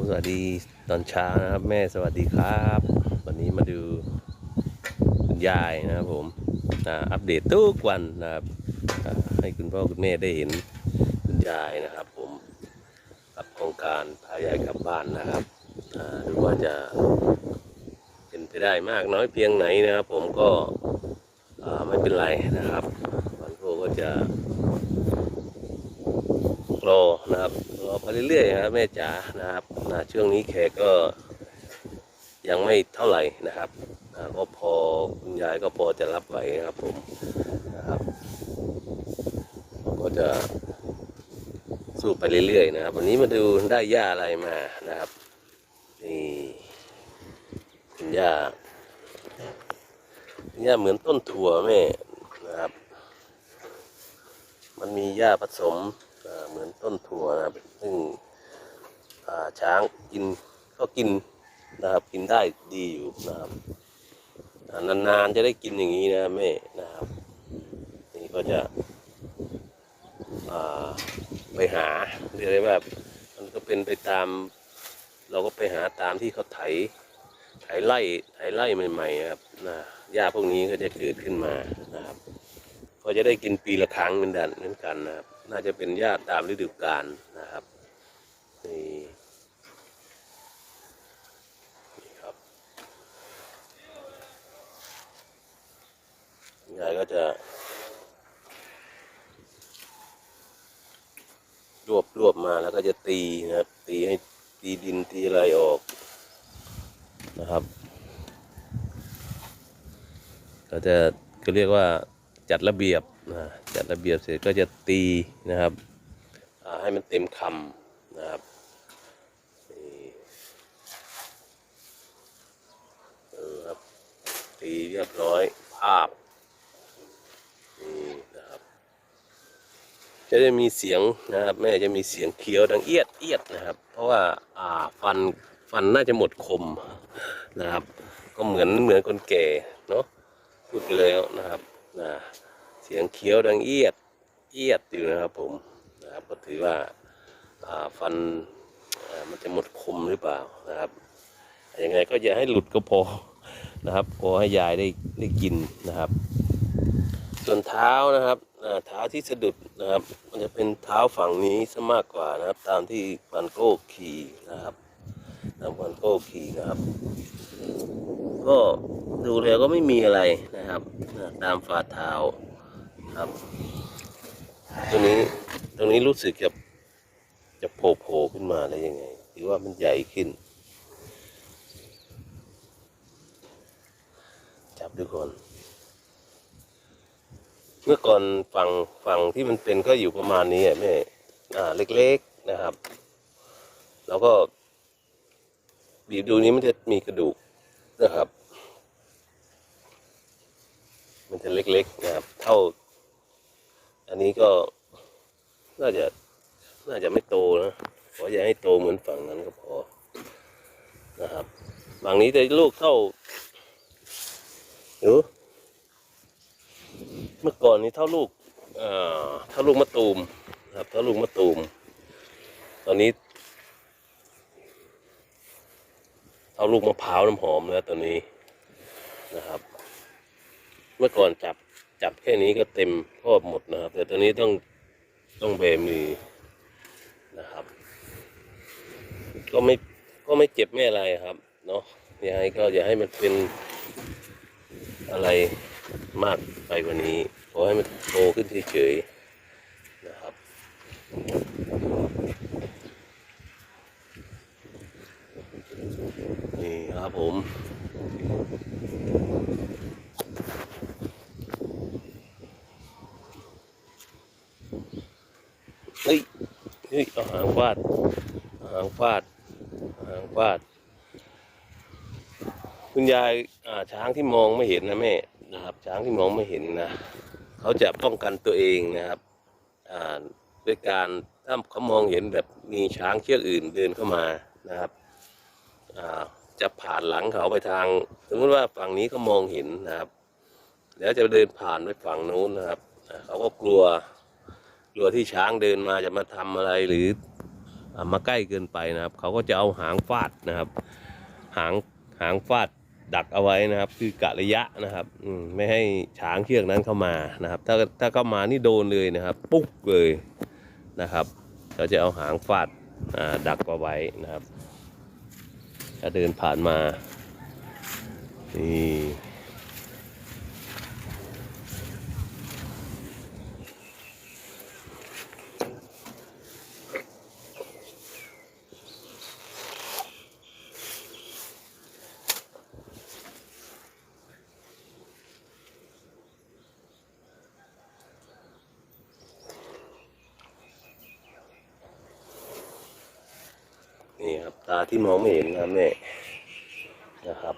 ผมสวัสดีตอนเช้านะครับ แม่สวัสดีครับ วันนี้มาดูคุณยายนะครับผมอัปเดตทุกวันนะครับให้คุณพ่อคุณแม่ได้เห็นคุณยายนะครับ ผมกับโครงการพายายกลับบ้านนะครับดูว่าจะเป็นไปได้มากน้อยเพียงไหนนะครับ ผมก็ไม่เป็นไรนะครับวันโกก็จะรอนะครับรอไปเรื่อยๆครับแม่จ๋านะครับ นะช่วงนี้แขกก็ยังไม่เท่าไหร่นะครับก็พอคุณยายก็พอจะรับไหวนะครับผมนะครับก็จะสู้ไปเรื่อยๆนะครับ วันนี้มาดูได้หญ้าอะไรมานะครับนี่คุณย่าคุณย่าเหมือนต้นถั่วแม่นะครับ มันมีหญ้าผสมเหมือนต้นถั่วนะครับซึ่ง ช้างกินก็กินนะครับกินได้ดีอยู่นะครับนานๆจะได้กินอย่างนี้นะแม่นะครับนี่ก็จะไปหาเรียกได้ว่ามันก็เป็นไปตาม เราก็ไปหาตามที่เขาไถไถไล่ไถไล่ใหม่ๆนะครับนะหญ้าพวกนี้ก็จะเกิดขึ้นมานะครับ ก็จะได้กินปีละครั้งเหมือนกันเหมือนกันนะครับ น่าจะเป็นหญ้าตามฤดูกาลนะครับนี่ครับ ยายก็จะ รวบรวบมาแล้วก็จะตีนะครับ ตีให้ตีดินตีอะไรออกนะครับ ก็จะก็เรียกว่าจัดระเบียบนะจัดระเบียบเสร็จก็จะตีนะครับให้มันเต็มคำนะครับตีเรียบร้อยภาพนี่นะครับ จะได้มีเสียงนะครับ แม่จะมีเสียงเคี้ยวดังเอียดเอียดนะครับ เพราะว่าอ่าฟันฟันน่าจะหมดคมนะครับ ก็เหมือนเหมือนคนแก่เนาะพูดไปแล้วนะครับนะเสียงเคี้ยวดังเอียดเอียดอยู่นะครับผมนะครับก็ถือว่าอ่าฟันมันจะหมดคมหรือเปล่านะครับยังไงก็อย่าให้หลุดก็พอนะครับพอให้ยายได้ได้กินนะครับ ส่วนเท้านะครับเท้าที่สะดุดนะครับ มันจะเป็นเท้าฝั่งนี้ซะมากกว่านะครับ ตามที่ปันโก้ขี่นะครับตามปันโก้ขี่นะครับ ก็ดูแล้วก็ไม่มีอะไรนะครับตามฝ่าเท้าครับตรงนี้ตรงนี้รู้สึกจะจะโผล่โผล่ขึ้นมาได้ยังไงหรือว่ามันใหญ่ขึ้น จับดูก่อน มื่อก่อนฝั่งฝั่งที่มันเป็นก็อยู่ประมาณนี้แม่อ่า เล็กๆนะครับ แล้วก็บีบดูนี้มันจะมีกระดูกนะครับ มันจะเล็กๆนะครับ เท่า อันนี้ก็น่าจะน่าจะไม่โตนะขออย่าให้โตเหมือนฝั่งนั้นก็พอนะครับฝั่งนี้จะลูกเท่าหนู เมื่อก่อนนี้เท่าลูกเท่าลูกมะตูมนะครับเท่าลูกมะตูม ตอนนี้ เท่าลูกมะพร้าวน้ำหอมแล้วตอนนี้นะครับ เมื่อก่อนจับจับแค่นี้ก็เต็มครอบหมดนะครับ แต่ตอนนี้ต้องต้องเบมือนะครับ ก็ไม่ก็ไม่เจ็บไม่อะไรครับ เนาะอย่าให้ก็อย่าให้มันเป็นอะไร มากไปกว่านี้ขอให้มันโตขึ้นเฉยๆนะครับ นี่ครับผมเฮ้ยเฮ้ยเอาหางฟาดอาหางฟาดอาหางฟาด คุณยายช้างที่มองไม่เห็นนะแม่ นะครับ ช้างที่มองไม่เห็นนะเขาจะป้องกันตัวเองนะครับด้วยการถ้าเขามองเห็นแบบมีช้างเชือกอื่นเดินเข้ามานะครับจะผ่านหลังเขาไปทาง สมมติว่าฝั่งนี้เขามองเห็นนะครับ แล้วจะเดินผ่านไปฝั่งนู้นนะครับเขาก็กลัวกลัวที่ช้างเดินมาจะมาทำอะไรหรืออมาใกล้เกินไปนะครับ เขาก็จะเอาหางฟาดนะครับ หางหางฟาด ดักเอาไว้นะครับ คือกะระยะนะครับไม่ให้ช้างเชือกนั้นเข้ามานะครับ ถ้าถ้าเข้ามานี่โดนเลยนะครับ ปุ๊กเลยนะครับ เราจะเอาหางฟาดดักเอาไว้นะครับถ้าเดินผ่านมานี่ นี่ครับตาที่มองไม่เห็นนะแม่นะครับ